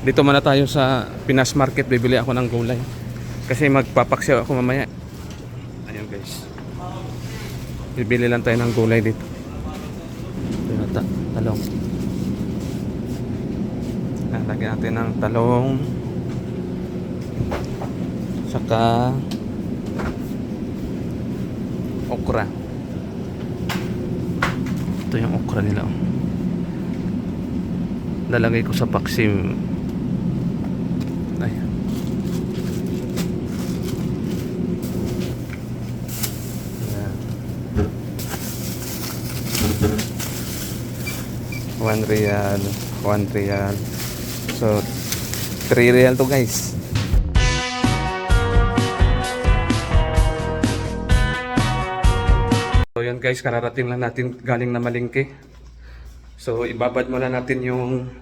Dito muna tayo sa Pinas Market. Bibili ako ng gulay. Kasi magpapaksiw ako mamaya. Ayun guys. Bibili lang tayo ng gulay dito. Ito yung ta talong. Lagyan natin ng talong. Saka okra. Ito yung okra nila. oh. Lalagay ko sa paksim. Ay. Ayan. One real, one real. So, three real to guys. So yun guys, kararating lang natin galing na malingke. So ibabad muna natin yung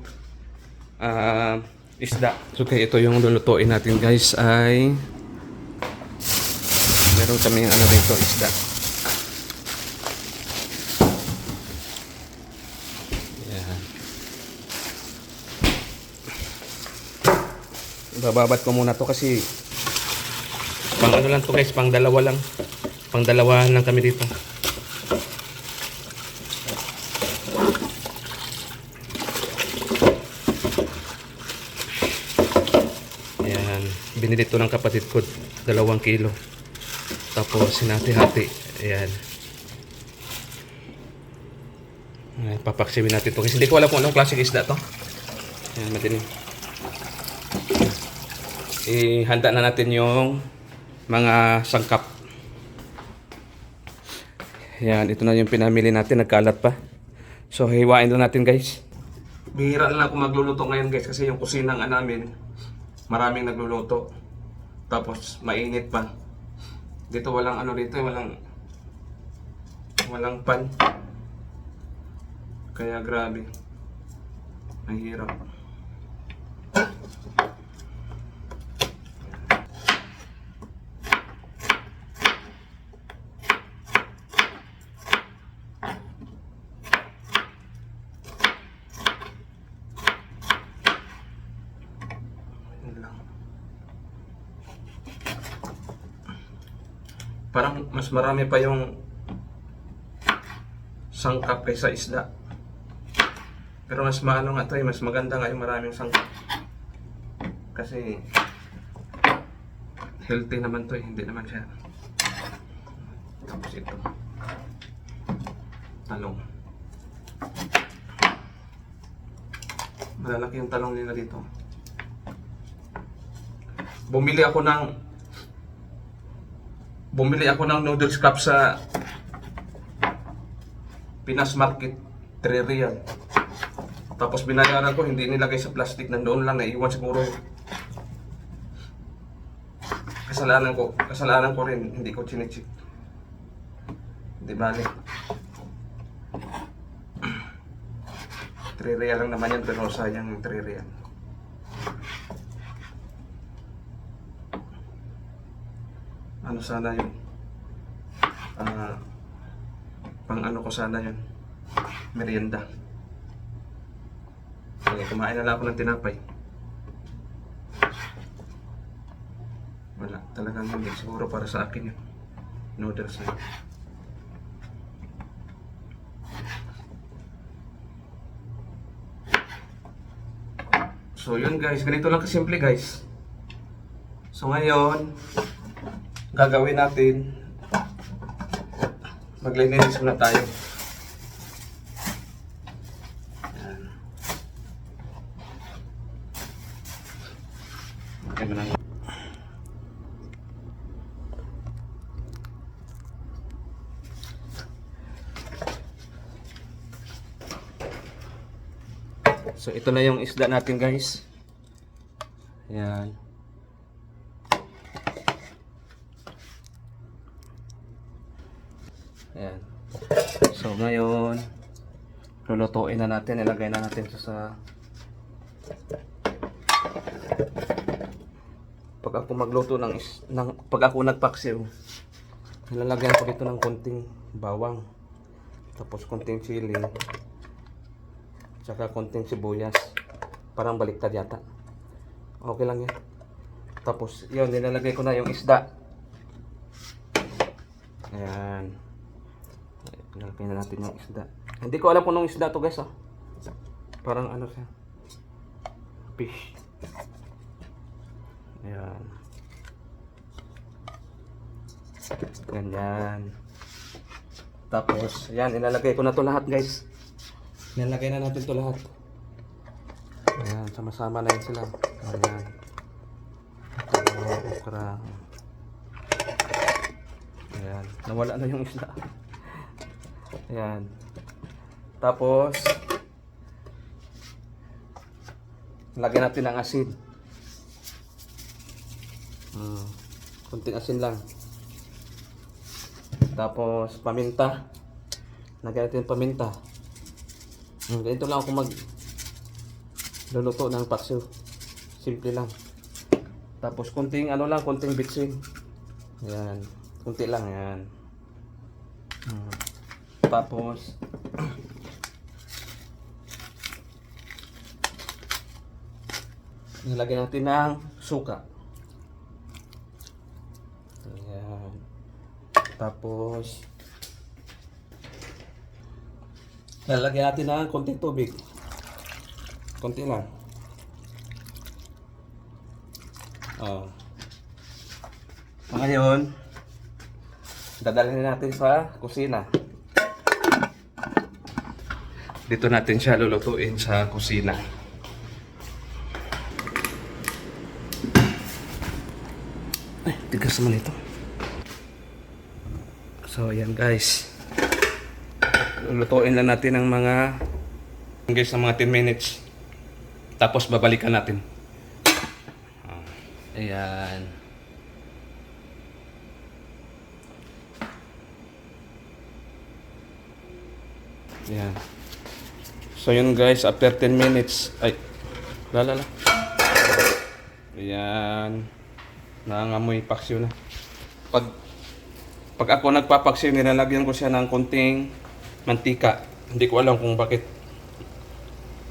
ah, isda. So okay, ito yung lulutuin natin guys ay meron kami ano dito isda. Yan. Ibababad ko muna to kasi pang ano lang to guys, pang dalawa lang. Pang dalawa lang kami dito. Ayan, binili to ng kapatid ko, dalawang kilo. Tapos sinati-hati. Ayan. Ayan, papaksiwin natin to. Kasi hindi ko alam kung anong klaseng isda to. Ayan, madilim. Ihanda na natin yung mga sangkap. Ayan, ito na yung pinamili natin. Nagkalat pa. So, hiwain lang natin guys. Bihira na lang ako magluluto ngayon guys kasi yung kusina nga namin maraming nagluluto. Tapos mainit pa. Dito walang ano dito, walang walang pan. Kaya grabe. Mahirap. Yun lang. Parang mas marami pa yung sangkap kaysa isda. Pero mas maano nga to eh, mas maganda nga yung maraming sangkap. Kasi healthy naman to eh, hindi naman siya. Tapos ito. Talong. Malalaki yung talong nila dito. Bumili ako ng Bumili ako ng noodles cup sa Pinas Market 3 real. Tapos binayaran ko, hindi nilagay sa plastic, nandoon lang, naiwan siguro. Kasalanan ko, kasalanan ko rin, hindi ko chinecheck. Hindi bali. 3 real lang naman yan, pero sayang yung 3 real. Ano sana yun? Ah, pang ano ko sana yun? Merienda. Okay, kumain na lang ako ng tinapay. Wala. Talagang hindi. Siguro para sa akin yun. Noodles na yun. So yun guys, ganito lang kasimple guys. So ngayon, gagawin natin maglilinis muna tayo Ayan. So ito na yung isda natin guys. Ayan. Ayan. So ngayon, lulutuin na natin, ilagay na natin sa sa pag ako magluto ng, is, ng pag ako nagpaksiw, nilalagyan ko dito ng konting bawang, tapos konting chili, tsaka konting sibuyas, parang baliktad yata. Okay lang yan. Tapos, yun, nilalagay ko na yung isda. Ayan. Nilalagay na natin yung isda. Hindi ko alam kung anong isda to guys, oh. Parang ano siya. Fish. Ayan. Ganyan. Tapos, yan, ilalagay ko na to lahat guys. Nilalagay na natin to lahat. Ayan, sama-sama na yun sila. Ayan. Okra. Ayan, nawala na yung isda. Ayan. Tapos, lagyan natin ng asin. Hmm, kunting asin lang. Tapos, paminta. Lagyan natin paminta. Hmm, ganito lang ako mag luluto ng paksiw. Simple lang. Tapos, kunting ano lang, kunting bitsin. Yan. Kunti lang, yan. Hmm. Tapos, nilagyan natin ng suka. Ayan. Tapos, lalagyan natin ng konting tubig. Konti lang. Oh. Ngayon, dadalhin natin sa kusina. Dito natin siya lulutuin sa kusina. Ay, tigas naman ito. So, ayan guys. Lulutuin lang natin ng mga guys ng mga 10 minutes. Tapos babalikan natin. Ayan. Ayan. So yun guys, after 10 minutes, ay, lalala. Ayan. Nangangamoy paksiw na. Pag, pag ako nagpapaksiw, nilalagyan ko siya ng konting mantika. Hindi ko alam kung bakit.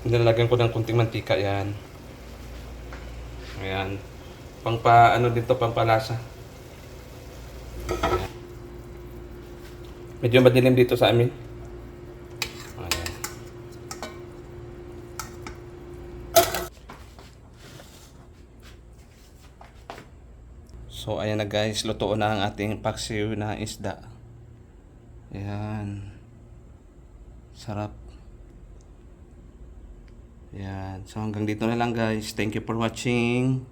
Nilalagyan ko ng konting mantika, yan. Ayan. Pang pa, ano dito, pang palasa. Ayan. Medyo madilim dito sa amin. Ayan. So ayan na guys, luto na ang ating paksiw na isda. Ayan. Sarap. Ayan. So hanggang dito na lang guys. Thank you for watching.